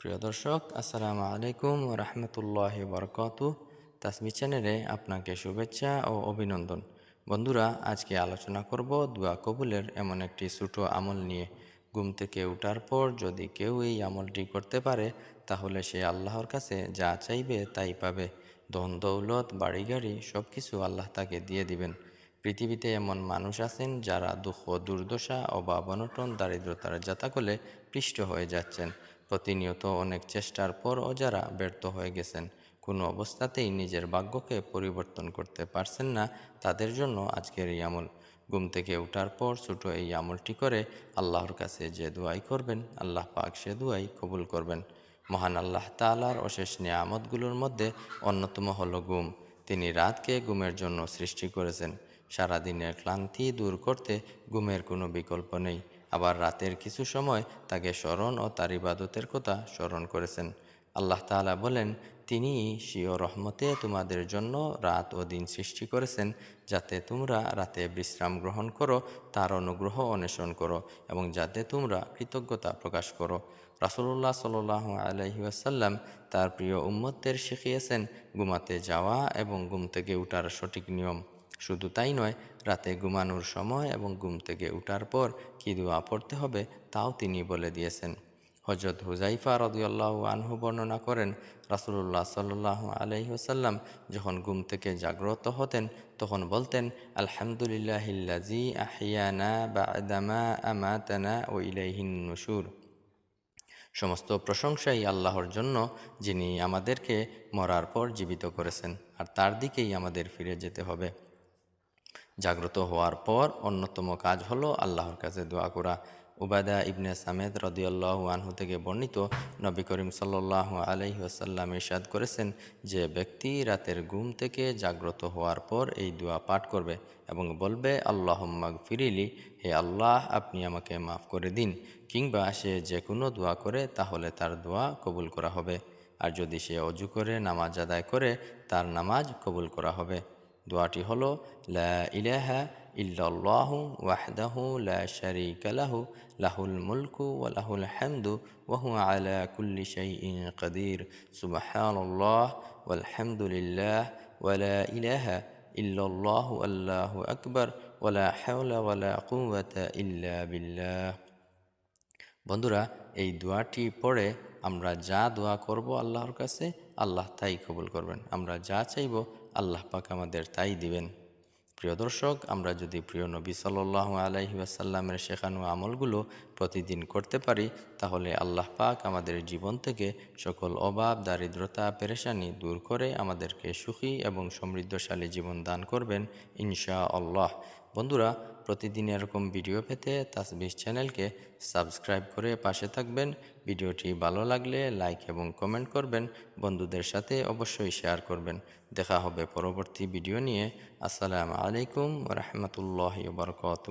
প্রিয় দর্শক, আসসালামু আলাইকুম রহমতুল্লাহ বরকত তাসমি চ্যানেলে আপনাকে শুভেচ্ছা ও অভিনন্দন। বন্ধুরা, আজকে আলোচনা করব দোয়া কবুলের এমন একটি ছোটো আমল নিয়ে। ঘুম থেকে ওঠার পর যদি কেউ এই আমলটি করতে পারে, তাহলে সে আল্লাহর কাছে যা চাইবে তাই পাবে। ধন, দৌলত, বাড়ি গাড়ি সব কিছু আল্লাহ তাকে দিয়ে দিবেন। পৃথিবীতে এমন মানুষ আছেন যারা দুঃখ, দুর্দশা অভাব অনটন দারিদ্রতার জাতাকলে পৃষ্ঠ হয়ে যাচ্ছেন। প্রতিনিয়ত অনেক চেষ্টার পরও যারা ব্যর্থ হয়ে গেছেন, কোনো অবস্থাতেই নিজের ভাগ্যকে পরিবর্তন করতে পারছেন না তাদের জন্য আজকের এই আমল। ঘুম থেকে ওঠার পর ছোটো এই আমলটি করে আল্লাহর কাছে যে দোয়াই করবেন, আল্লাহ পাক সে দোয়াই কবুল করবেন। মহান আল্লাহ তালার অশেষ নিয়ামতগুলোর মধ্যে অন্যতম হলো ঘুম। তিনি রাতকে ঘুমের জন্য সৃষ্টি করেছেন। সারাদিনের ক্লান্তি দূর করতে ঘুমের কোনো বিকল্প নেই। আবার রাতের কিছু সময় তাকে স্মরণ ও তার ইবাদতের কথা স্মরণ করেছেন। আল্লাহ তালা বলেন, তিনি শিও রহমতে তোমাদের জন্য রাত ও দিন সৃষ্টি করেছেন, যাতে তোমরা রাতে বিশ্রাম গ্রহণ করো, তার অনুগ্রহ অন্বেষণ করো এবং যাতে তোমরা কৃতজ্ঞতা প্রকাশ করো। রাসুল্লাহ সাল আলহি আসাল্লাম তার প্রিয় উম্মতদের শিখিয়েছেন, ঘুমাতে যাওয়া এবং ঘুম থেকে উঠার সঠিক নিয়ম। শুধু তাই নয়, রাতে ঘুমানোর সময় এবং ঘুম থেকে উঠার পর কী দোয়া পড়তে হবে তাও তিনি বলে দিয়েছেন। হজরত হুজাইফা রদিয়াল্লাহ আনহু বর্ণনা করেন রাসুল্লাহ সাল্লাহ আলহিহসাল্লাম যখন ঘুম থেকে জাগ্রত হতেন, তখন বলতেন আলহামদুলিল্লাহিল্লাজি আহিয়ানা বা আদামা আমাতানা ও ইলাইহিন নসুর সমস্ত প্রশংসাই আল্লাহর জন্য, যিনি আমাদেরকে মরার পর জীবিত করেছেন, আর তার দিকেই আমাদের ফিরে যেতে হবে। জাগ্রত হওয়ার পর অন্যতম কাজ হলো আল্লাহর কাছে দোয়া করা। উবাদা ইবনে সামেদ রদিয়াল্লাহ আনহু থেকে বর্ণিত নবী করিম সাল্লাহ আলহি আসাল্লাম ইরশাদ করেছেন যে ব্যক্তি রাতের ঘুম থেকে জাগ্রত হওয়ার পর এই দোয়া পাঠ করবে এবং বলবে আল্লাহ ফিরিলি হে আল্লাহ, আপনি আমাকে মাফ করে দিন। কিংবা সে যে কোনো দোয়া করে তাহলে তার দোয়া কবুল করা হবে। আর যদি সে অজু করে, নামাজ আদায় করে, তার নামাজ কবুল করা হবে। দোয়াটি হলো, লা ইলাহা ইল্লাল্লাহু ওয়াহদাহু লা শারীকা লাহু, লাহুল মুলকু ওয়া লাহুল হামদু ওয়া হুয়া আলা কুল্লি শাইইন কাদির, সুবহানাল্লাহ ওয়ালহামদুলিল্লাহ ওয়া লা ইলাহা ইল্লাল্লাহু আল্লাহু আকবার ওয়া লা হাওলা ওয়া লা কুওয়াতা ইল্লা বিল্লাহ। বন্ধুরা, এই দোয়াটি পড়ে আমরা যা দোয়া করব আল্লাহর কাছে, আল্লাহ তাই কবুল করবেন। আমরা যা চাইব আল্লাহ পাক আমাদের তাই দিবেন। প্রিয় দর্শক, আমরা যদি প্রিয় নবী সাল্লাহ আলাইহি আসাল্লামের শেখানো আমলগুলো প্রতিদিন করতে পারি, তাহলে আল্লাহ পাক আমাদের জীবন থেকে সকল অভাব, দারিদ্রতা, পেরেশানি দূর করে আমাদেরকে সুখী এবং সমৃদ্ধশালী জীবন দান করবেন ইনশা আল্লাহ বন্ধুরা, প্রতিদিন এরকম ভিডিও পেতে তাসবিস চ্যানেলকে সাবস্ক্রাইব করে পাশে থাকবেন। ভিডিওটি ভালো লাগলে লাইক এবং কমেন্ট করবেন। বন্ধুদের সাথে অবশ্যই শেয়ার করবেন। দেখা হবে পরবর্তী ভিডিও নিয়ে। আসসালামু আলাইকুম রহমতুল্লাহ বরকত